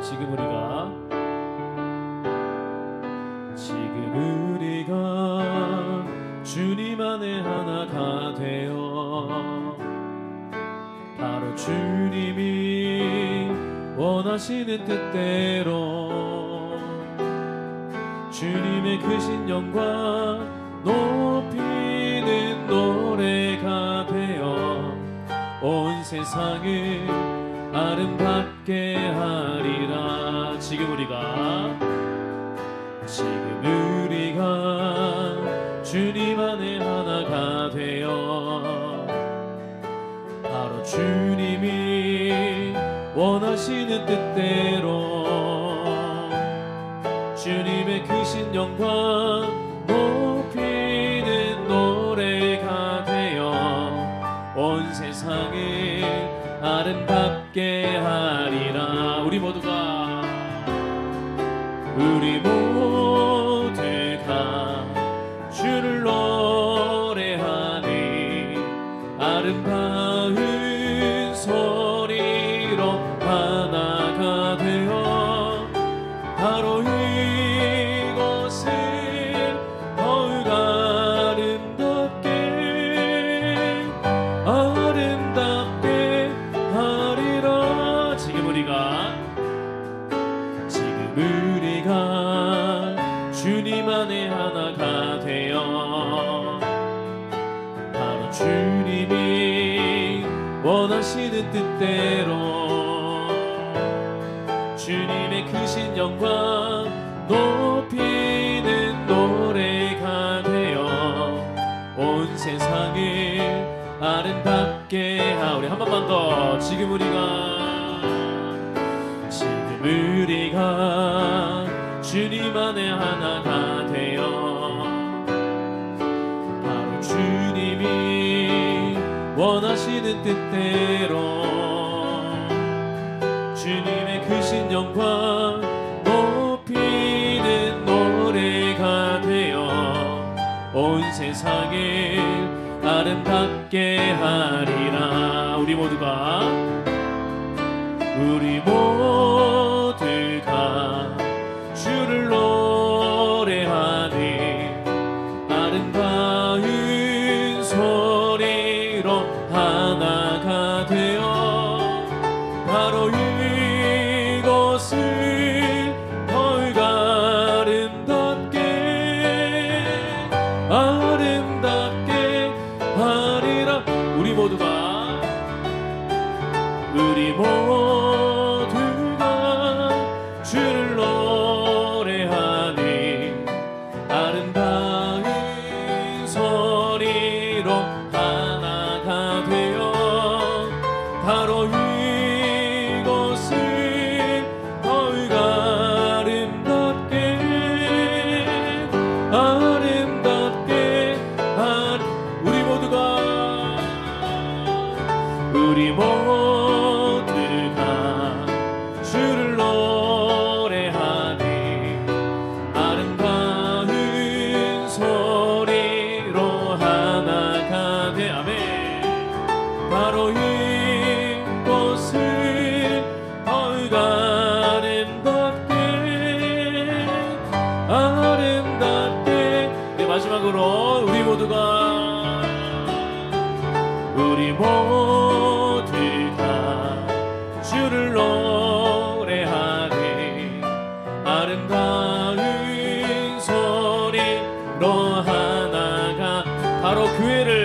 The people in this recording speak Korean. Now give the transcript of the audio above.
지금 우리가 지금 우리가 주님 안에 하나가 되어 바로 주님이 원하시는 뜻대로 주님의 크신 영광 높이는 노래가 되어 온 세상을 아름답게 하리라. 지금 우리가 지금 우리가 주님 안에 하나가 되어 바로 주님이 원하시는 뜻대로 주님의 크신 영광 아름답게 하리라. 우리 모두가 우리 모두가 주를 노래하니 아름다운 주님 안에 하나가 되어 바로 주님이 원하시는 뜻대로 주님의 크신 영광 높이는 노래가 되어 온 세상을 아름답게 하오리. 한 번만 더 지금 우리가 지금 우리가 주님 안에 하나가 되어 바로 주님이 원하시는 뜻대로 주님의 크신 영광 높이는 노래가 되어 온 세상을 아름답게 하리라. 우리 모두가 우리 모두 바로 이곳을 우리 모두가 주를 노래하니 아름다운 소리로 하나가 바로 교회를 바로 교회를